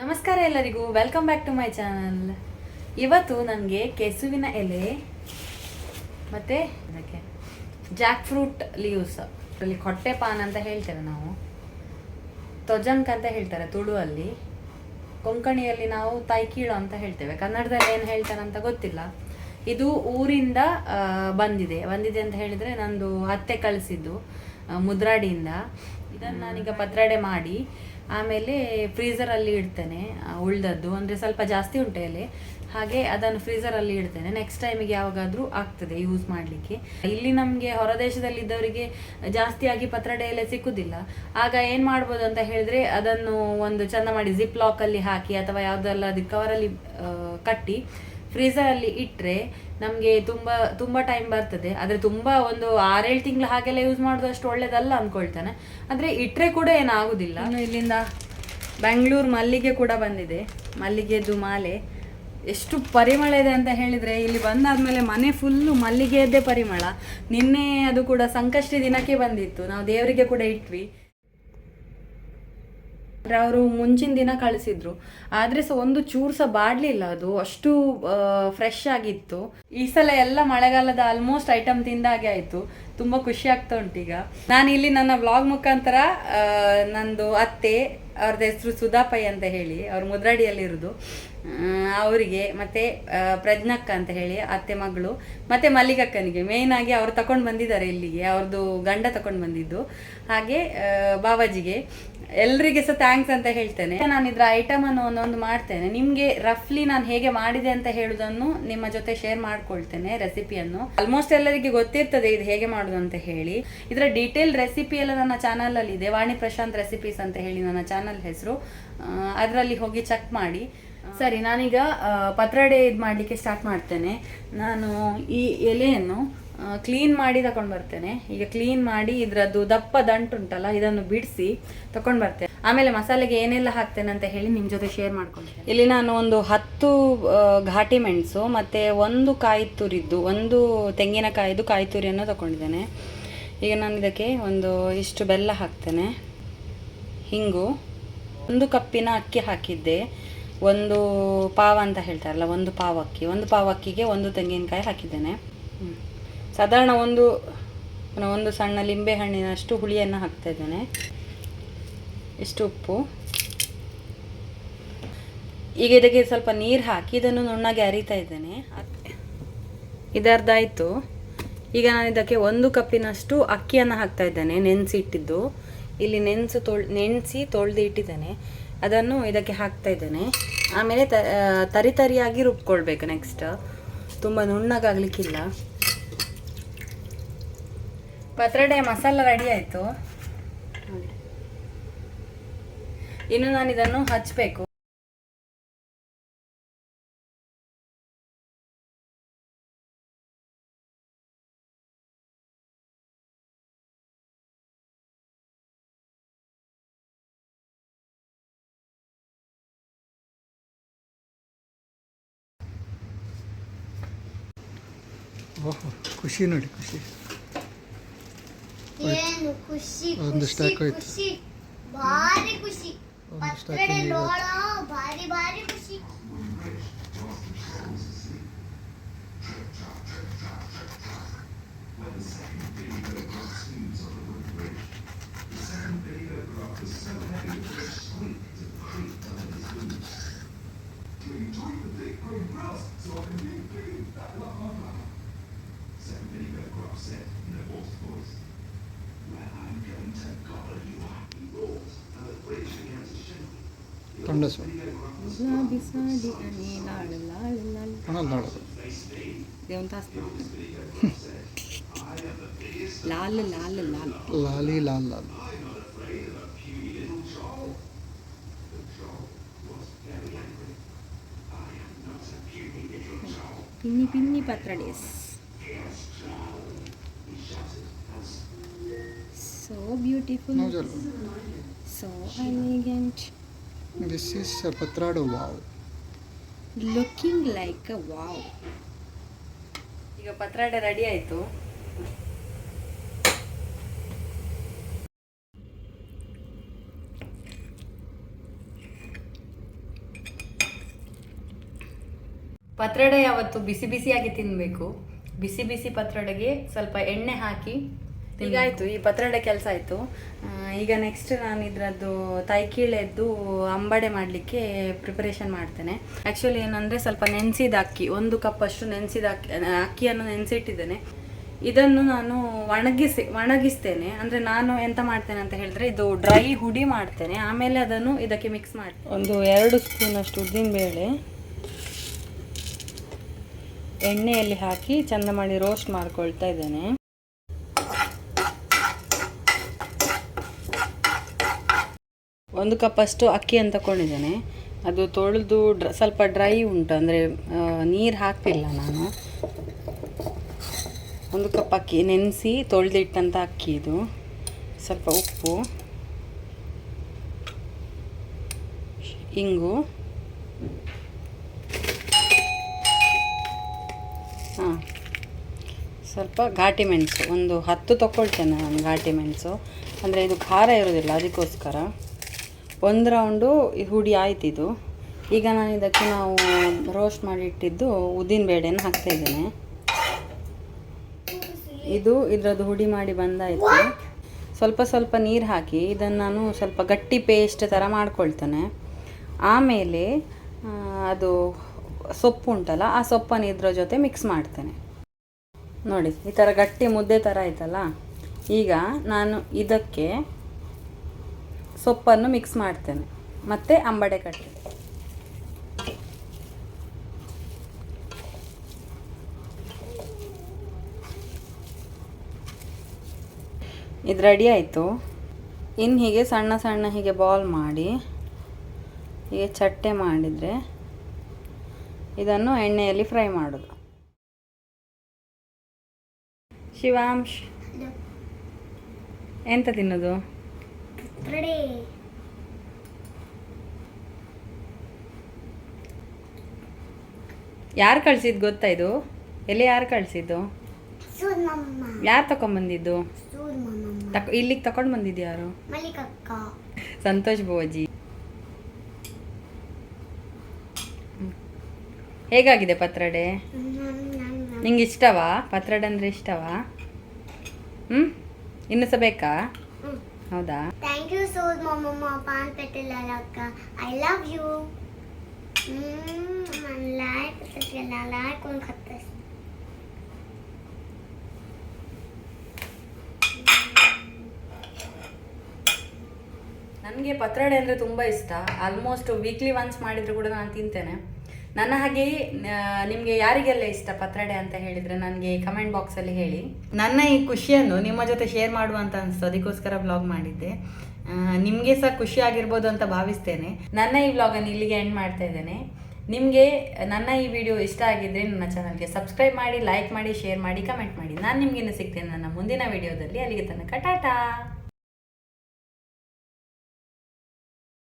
ನಮಸ್ಕಾರ ಎಲ್ಲರಿಗೂ. Welcome back to my channel ಇವತ್ತು ನನಗೆ ಕೆಸುವಿನ ಎಲೆ ಮತ್ತು ಅದಕ್ಕೆ ಜಾಕ್ ಫ್ರೂಟ್ ಲೀವ್ಸ್ ಅಲ್ಲಿ ಕೊಟ್ಟೆ ಪಾನ್ ಅಂತ ಹೇಳ್ತೇವೆ ನಾವು. ತೊಜಂಕ್ ಅಂತ ಹೇಳ್ತಾರೆ ತುಳುವಲ್ಲಿ. ಕೊಂಕಣಿಯಲ್ಲಿ ನಾವು ತೈಕೀಳು ಅಂತ ಹೇಳ್ತೇವೆ. ಕನ್ನಡದಲ್ಲಿ ಏನು ಹೇಳ್ತಾರೆ ಅಂತ ಗೊತ್ತಿಲ್ಲ. ಇದು ಊರಿಂದ ಬಂದಿದೆ. ಬಂದಿದೆ ಅಂತ ಹೇಳಿದರೆ ನಂದು ಅತ್ತೆ ಕಳಿಸಿದ್ದು ಮುದ್ರಾಡಿಯಿಂದ. ಇದನ್ನು ನಾನೀಗ ಪತ್ರಡೆ ಮಾಡಿ ಆಮೇಲೆ ಫ್ರೀಸರಲ್ಲಿ ಇಡ್ತೇನೆ ಉಳ್ದದ್ದು. ಅಂದರೆ ಸ್ವಲ್ಪ ಜಾಸ್ತಿ ಉಂಟು ಎಲೆ. ಹಾಗೆ ಅದನ್ನು ಫ್ರೀಸರಲ್ಲಿ ಇಡ್ತೇನೆ. ನೆಕ್ಸ್ಟ್ ಟೈಮಿಗೆ ಯಾವಾಗಾದರೂ ಆಗ್ತದೆ ಯೂಸ್ ಮಾಡಲಿಕ್ಕೆ. ಇಲ್ಲಿ ನಮಗೆ ಹೊರದೇಶದಲ್ಲಿ ಇದ್ದವರಿಗೆ ಜಾಸ್ತಿಯಾಗಿ ಪತ್ರಡೆ ಎಲ್ಲ ಸಿಕ್ಕುದಿಲ್ಲ. ಆಗ ಏನು ಮಾಡ್ಬೋದು ಅಂತ ಹೇಳಿದ್ರೆ ಅದನ್ನು ಒಂದು ಚಂದ ಮಾಡಿ ಜಿಪ್ ಲಾಕಲ್ಲಿ ಹಾಕಿ ಅಥವಾ ಯಾವುದೆಲ್ಲ ಕವರಲ್ಲಿ ಕಟ್ಟಿ ಫ್ರೀಸರಲ್ಲಿ ಇಟ್ಟರೆ ನಮಗೆ ತುಂಬ ತುಂಬ ಟೈಮ್ ಬರ್ತದೆ. ಆದರೆ ತುಂಬ ಒಂದು ಆರೇಳು ತಿಂಗಳು ಹಾಗೆಲ್ಲ ಯೂಸ್ ಮಾಡೋದು ಅಷ್ಟು ಒಳ್ಳೇದಲ್ಲ ಅಂದ್ಕೊಳ್ತಾನೆ ಆದರೆ ಇಟ್ಟರೆ ಕೂಡ ಏನಾಗೋದಿಲ್ಲ. ಇಲ್ಲಿಂದ ಬೆಂಗಳೂರು ಮಲ್ಲಿಗೆ ಕೂಡ ಬಂದಿದೆ. ಮಲ್ಲಿಗೆದು ಮಾಲೆ. ಎಷ್ಟು ಪರಿಮಳ ಇದೆ ಅಂತ ಹೇಳಿದರೆ ಇಲ್ಲಿ ಬಂದಾದ್ಮೇಲೆ ಮನೆ ಫುಲ್ಲು ಮಲ್ಲಿಗೆಯದ್ದೇ ಪರಿಮಳ. ನಿನ್ನೆ ಅದು ಕೂಡ ಸಂಕಷ್ಟಿ ದಿನಕ್ಕೆ ಬಂದಿತ್ತು. ನಾವು ದೇವರಿಗೆ ಕೂಡ ಇಟ್ವಿ. ಅವರು ಮುಂಚಿನ ದಿನ ಕಳಿಸಿದ್ರು. ಆದ್ರೆ ಸಹ ಒಂದು ಚೂರು ಸಹ ಬಾಡ್ಲಿಲ್ಲ ಅದು. ಅಷ್ಟು ಫ್ರೆಶ್ ಆಗಿತ್ತು. ಈ ಸಲ ಎಲ್ಲ ಮಳೆಗಾಲದ ಆಲ್ಮೋಸ್ಟ್ ಐಟಮ್ ತಿಂದಾಗೆ ಆಯ್ತು. ತುಂಬಾ ಖುಷಿ ಆಗ್ತಾ ಈಗ. ನಾನು ಇಲ್ಲಿ ನನ್ನ ವ್ಲಾಗ್ ಮುಖಾಂತರ ನಂದು ಅತ್ತೆ ಅವ್ರದ್ದು ಹೆಸರು ಸುಧಾಪೈ ಅಂತ ಹೇಳಿ, ಅವ್ರ ಮುದ್ರಾಡಿಯಲ್ಲಿರೋದು. ಅವರಿಗೆ, ಮತ್ತೆ ಪ್ರಜ್ಞಕ್ಕ ಅಂತ ಹೇಳಿ ಅತ್ತೆ ಮಗಳು, ಮತ್ತೆ ಮಲ್ಲಿಕಕ್ಕನಿಗೆ ಮೇಯ್ನ್ ಆಗಿ ಅವ್ರು ತಕೊಂಡು ಬಂದಿದ್ದಾರೆ ಇಲ್ಲಿಗೆ ಅವ್ರದ್ದು ಗಂಡ ತಕೊಂಡು ಬಂದಿದ್ದು. ಹಾಗೆ ಬಾಬಾಜಿಗೆ. ಎಲ್ರಿಗೆ ಸಹ ಥ್ಯಾಂಕ್ಸ್ ಅಂತ ಹೇಳ್ತೇನೆ. ನಾನು ಇದ್ರ ಅನ್ನು ಒಂದೊಂದು ಮಾಡ್ತೇನೆ. ನಿಮಗೆ ರಫ್ಲಿ ನಾನು ಹೇಗೆ ಮಾಡಿದೆ ಅಂತ ಹೇಳುದನ್ನು ನಿಮ್ಮ ಜೊತೆ ಶೇರ್ ಮಾಡ್ಕೊಳ್ತೇನೆ ರೆಸಿಪಿಯನ್ನು ಆಲ್ಮೋಸ್ಟ್ ಎಲ್ಲರಿಗೆ ಗೊತ್ತಿರ್ತದೆ ಇದು ಹೇಗೆ ಮಾಡೋದು ಅಂತ ಹೇಳಿ. ಇದರ ಡೀಟೇಲ್ ರೆಸಿಪಿ ಎಲ್ಲ ನನ್ನ ಚಾನಲ್ ಅಲ್ಲಿ ಇದೆ ವಾಣಿ ಪ್ರಶಾಂತ್ ರೆಸಿಪೀಸ್ ಅಂತ ಹೇಳಿ ನನ್ನ ಚಾನಲ್ ಹೆಸರು. ಅದರಲ್ಲಿ ಹೋಗಿ ಚೆಕ್ ಮಾಡಿ. ಸರಿ, ನಾನೀಗ ಪತ್ರಡೆ ಇದು ಮಾಡಲಿಕ್ಕೆ ಸ್ಟಾರ್ಟ್ ಮಾಡ್ತೇನೆ. ನಾನು ಈ ಎಲೆಯನ್ನು ಕ್ಲೀನ್ ಮಾಡಿ ತಗೊಂಡು ಬರ್ತೇನೆ. ಈಗ ಕ್ಲೀನ್ ಮಾಡಿ ಇದರದ್ದು ದಪ್ಪ ದಂಟುಂಟಲ್ಲ ಇದನ್ನು ಬಿಡಿಸಿ ತಗೊಂಡು ಬರ್ತೇನೆ. ಆಮೇಲೆ ಮಸಾಲೆಗೆ ಏನೆಲ್ಲ ಹಾಕ್ತೇನೆ ಅಂತ ಹೇಳಿ ನಿಮ್ಮ ಜೊತೆ ಶೇರ್ ಮಾಡ್ಕೊಳ್ತೇನೆ. ಇಲ್ಲಿ ನಾನು ಒಂದು ಹತ್ತು ಘಾಟಿ ಮೆಣಸು, ಮತ್ತು ಒಂದು ಕಾಯಿ ತುರಿದ್ದು, ಒಂದು ತೆಂಗಿನಕಾಯಿದು ಕಾಯಿ ತುರಿಯನ್ನು ತಗೊಂಡಿದ್ದೇನೆ ಈಗ ನಾನು ಇದಕ್ಕೆ ಒಂದು ಇಷ್ಟು ಬೆಲ್ಲ ಹಾಕ್ತೇನೆ. ಹಿಂಗು, ಒಂದು ಕಪ್ಪಿನ ಅಕ್ಕಿ ಹಾಕಿದ್ದೆ. ಒಂದು ಪಾವ ಅಂತ ಹೇಳ್ತಾರಲ್ಲ, ಒಂದು ಪಾವ್ ಅಕ್ಕಿ ಒಂದು ಪಾವ್ ಅಕ್ಕಿಗೆ ಒಂದು ತೆಂಗಿನಕಾಯಿ ಹಾಕಿದ್ದೇನೆ. ಸಾಧಾರಣ ಒಂದು ಒಂದು ಸಣ್ಣ ಲಿಂಬೆ ಹಣ್ಣಿನಷ್ಟು ಹುಳಿಯನ್ನು ಹಾಕ್ತಾ ಇದ್ದೇನೆ. ಇಷ್ಟು ಉಪ್ಪು. ಈಗ ಇದಕ್ಕೆ ಸ್ವಲ್ಪ ನೀರು ಹಾಕಿ ಇದನ್ನು ನುಣ್ಣಗೆ ಅರಿತಾ ಇದ್ದೇನೆ. ಇದರ್ಧ ಆಯಿತು ಈಗ ನಾನು ಇದಕ್ಕೆ ಒಂದು ಕಪ್ಪಿನಷ್ಟು ಅಕ್ಕಿಯನ್ನು ಹಾಕ್ತಾ ಇದ್ದೇನೆ, ನೆನೆಸಿಟ್ಟಿದ್ದು. ಇಲ್ಲಿ ನೆನೆಸು ತೊಳ್, ನೆನೆಸಿ ತೊಳೆದು ಇಟ್ಟಿದ್ದೇನೆ ಅದನ್ನು ಇದಕ್ಕೆ ಹಾಕ್ತಾ ಇದ್ದೇನೆ. ಆಮೇಲೆ ತ ತರಿ ತರಿಯಾಗಿ ರುಬ್ಕೊಳ್ಬೇಕು ನೆಕ್ಸ್ಟ್ ತುಂಬ ನುಣ್ಣಗಾಗ್ಲಿಕ್ಕಿಲ್ಲ. ಪತ್ರಡೆ ಮಸಾಲ ರೆಡಿ ಆಯಿತು. ಇನ್ನು ನಾನು ಇದನ್ನು ಹಚ್ಚಬೇಕು ಓಹೋ ಖುಷಿ ನೋಡಿ ಖುಷಿ. ಏನು ಖುಷಿ ಒಂದು ಖುಷಿ stack ಹೋಯ್ತು. ಖುಷಿ. ಭಾರಿ ಖುಷಿ. ಪತ್ರೊಡೆ ಲೋಳ ಭಾರಿ ಭಾರಿ ಖುಷಿ. ತೊಂಡಸು ಹಣ ನೋಡೋದು ಲಾಲ್ ಲಾಲ್ ಲಾಲ್ ಲಾಲಿ ಲಾಲ್ ಲಾಲ್ ಪಿನ್ನಿ ಪಿನ್ನಿ ಪತ್ರಡೇಸ್ so beautiful ನೋಜಲ್ so This is a patrado looking like a wow ಈಗ ಪತ್ರಾಡ ರೆಡಿ ಆಯಿತು. ಪತ್ರಡೆ ಯಾವತ್ತು ಬಿಸಿ ಬಿಸಿಯಾಗಿ ತಿನ್ನಬೇಕು ಬಿಸಿ ಬಿಸಿ ಪತ್ರಡೆಗೆ ಸ್ವಲ್ಪ ಎಣ್ಣೆ ಹಾಕಿ ಈಗ ಆಯ್ತು ಈ ಪತ್ರೊಡೆ ಕೆಲಸ ಆಯ್ತು. ಈಗ ನೆಕ್ಸ್ಟ್ ನಾನು ಇದರದ್ದು ತೈಕೀಳೆದ್ದು ಅಂಬಡೆ ಮಾಡಲಿಕ್ಕೆ ಪ್ರಿಪರೇಷನ್ ಮಾಡ್ತೇನೆ. ಆ್ಯಕ್ಚುಲಿ ಏನಂದರೆ ಸ್ವಲ್ಪ ನೆನೆಸಿದ ಅಕ್ಕಿ ಒಂದು ಕಪ್ ಅಷ್ಟು ನೆನೆಸಿದ ಅಕ್ಕಿ ಅಕ್ಕಿಯನ್ನು ನೆನೆಸಿಟ್ಟಿದ್ದೇನೆ. ಇದನ್ನು ನಾನು ಒಣಗಿಸಿ ಒಣಗಿಸ್ತೇನೆ. ಅಂದರೆ ನಾನು ಎಂತ ಮಾಡ್ತೇನೆ ಅಂತ ಹೇಳಿದ್ರೆ ಇದು ಡ್ರೈ ಹುಡಿ ಮಾಡ್ತೇನೆ. ಆಮೇಲೆ ಅದನ್ನು ಇದಕ್ಕೆ ಮಿಕ್ಸ್ ಮಾಡ್ತೇನೆ. ಒಂದು ಎರಡು ಸ್ಪೂನಷ್ಟು ಉದ್ದಿನಬೇಳೆ ಎಣ್ಣೆಯಲ್ಲಿ ಹಾಕಿ ಚಂದ ಮಾಡಿ ರೋಸ್ಟ್ ಮಾಡ್ಕೊಳ್ತಾ ಇದ್ದೇನೆ. ಒಂದು ಕಪ್ಪಷ್ಟು ಅಂತ ತಗೊಂಡಿದ್ದೇನೆ ಅದು ತೊಳೆದು ಡ್ರ, ಸ್ವಲ್ಪ ಡ್ರೈ ಉಂಟು, ಅಂದರೆ ನೀರು ಹಾಕ್ತಿಲ್ಲ ನಾನು. ಒಂದು ಕಪ್ ಅಕ್ಕಿ, ನೆನೆಸಿ ತೊಳೆದಿಟ್ಟಂಥ ಅಕ್ಕಿ ಇದು. ಸ್ವಲ್ಪ ಉಪ್ಪು. ಇಂಗು. ಹಾಂ. ಸ್ವಲ್ಪ ಘಾಟಿ ಮೆಣಸು, ಒಂದು ಹತ್ತು ತಗೊಳ್ತೇನೆ ನಾನು ಘಾಟಿ ಮೆಣಸು. ಅಂದರೆ ಇದು ಖಾರ ಇರೋದಿಲ್ಲ, ಅದಕ್ಕೋಸ್ಕರ. ಒಂದು ರೌಂಡು ಹುಡಿ ಆಯ್ತು ಇದು ಈಗ ನಾನು ಇದಕ್ಕೆ ನಾವು ರೋಸ್ಟ್ ಮಾಡಿ ಇಟ್ಟಿದ್ದು ಉದ್ದಿನ ಬೇಳೆನ ಹಾಕ್ತಾ ಇದ್ದೇನೆ. ಇದು ಇದರದ್ದು ಹುಡಿ ಮಾಡಿ ಬಂದಾಯಿತು. ಸ್ವಲ್ಪ ಸ್ವಲ್ಪ ನೀರು ಹಾಕಿ ಇದನ್ನು ನಾನು ಸ್ವಲ್ಪ ಗಟ್ಟಿ ಪೇಸ್ಟ್ ಥರ ಮಾಡ್ಕೊಳ್ತೇನೆ. ಆಮೇಲೆ ಅದು ಸೊಪ್ಪು ಉಂಟಲ್ಲ, ಆ ಸೊಪ್ಪನ್ನು ಇದ್ರ ಜೊತೆ ಮಿಕ್ಸ್ ಮಾಡ್ತೇನೆ. ನೋಡಿ, ಈ ಥರ ಗಟ್ಟಿ ಮುದ್ದೆ ಥರ ಆಯ್ತಲ್ಲ? ಈಗ ನಾನು ಇದಕ್ಕೆ ಸೊಪ್ಪನ್ನು ಮಿಕ್ಸ್ ಮಾಡ್ತೇನೆ. ಮತ್ತು ಅಂಬಡೆ ಕಟ್ಟೆ. ಇದು ರೆಡಿ ಆಯಿತು. ಇನ್ನು ಹೀಗೆ ಸಣ್ಣ ಸಣ್ಣ ಹೀಗೆ ಬಾಲ್ ಮಾಡಿ ಹೀಗೆ ಚಟ್ಟೆ ಮಾಡಿದರೆ ಇದನ್ನು ಎಣ್ಣೆಯಲ್ಲಿ ಫ್ರೈ ಮಾಡೋದು. ಶಿವಾಂಶ್ ಎಂತ ತಿನ್ನೋದು? ರೆಡಿ ಯಾರು ಕಳ್ಸಿದ್ದು ಗೊತ್ತಾ ಇದು? ಎಲ್ಲಿ ಯಾರು ಕಳ್ಸಿದ್ದು? ಸೂದ್ ಯಾರು ತಕೊಂಡ್ಬಂದಿದ್ದು ತಕ್ ಇಲ್ಲಿಗೆ ತಕೊಂಡು ಬಂದಿದ್ದು ಯಾರು? ಸಂತೋಷ್ ಬೋಜಿ ಹ್ಮ್. ಹೇಗಾಗಿದೆ ಪತ್ರಡೆ? ನಿಂಗೆ ಇಷ್ಟವಾ? ಪತ್ರಡೆ ಅಂದರೆ ಇಷ್ಟವಾ? ಹ್ಞೂ ಇನ್ನು ಸಹ ಬೇಕಾ ಹೌದಾ? ಥ್ಯಾಂಕ್ ಯು ಸೋ ಮಮ್ಮ ಪಾನ್ ಪೆಟ್ಟಿಲ್ಲ ಅಕ್ಕ. I love you like like ಒಂದು ಖತ್ತೆ ನನಗೆ ಪತ್ರೊಡೆ ಅಂದರೆ ತುಂಬ ಇಷ್ಟ. ಆಲ್ಮೋಸ್ಟ್ ವೀಕ್ಲಿ ಒನ್ಸ್ ಮಾಡಿದರೂ ಕೂಡ ನಾನು ತಿಂತೇನೆ. ನನ್ನ ಹಾಗೆ ನಿಮಗೆ ಯಾರಿಗೆಲ್ಲ ಇಷ್ಟ ಪತ್ರಡೆ ಅಂತ ಹೇಳಿದರೆ ನನಗೆ ಕಮೆಂಟ್ ಬಾಕ್ಸಲ್ಲಿ ಹೇಳಿ. ನನ್ನ ಈ ಖುಷಿಯನ್ನು ನಿಮ್ಮ ಜೊತೆ ಶೇರ್ ಮಾಡುವಂತ ಅನಿಸ್ತು ಅದಕ್ಕೋಸ್ಕರ ಬ್ಲಾಗ್ ಮಾಡಿದ್ದೆ. ನಿಮಗೆ ಸಹ ಖುಷಿ ಆಗಿರ್ಬೋದು ಅಂತ ಭಾವಿಸ್ತೇನೆ. ನನ್ನ ಈ ವ್ಲಾಗನ್ನು ಇಲ್ಲಿಗೆ ಎಂಡ್ ಮಾಡ್ತಾ ಇದ್ದೇನೆ. ನಿಮಗೆ ನನ್ನ ಈ ವಿಡಿಯೋ ಇಷ್ಟ ಆಗಿದ್ದರೆ ನನ್ನ ಚಾನಲ್ಗೆ ಸಬ್ಸ್ಕ್ರೈಬ್ ಮಾಡಿ ಲೈಕ್ ಮಾಡಿ ಶೇರ್ ಮಾಡಿ ಕಮೆಂಟ್ ಮಾಡಿ. ನಾನು ನಿಮ್ಗೆ ಇನ್ನು ಸಿಗ್ತೇನೆ ನನ್ನ ಮುಂದಿನ ವಿಡಿಯೋದಲ್ಲಿ ಅಲ್ಲಿಗೆ ತನಕ ಟಾಟಾ!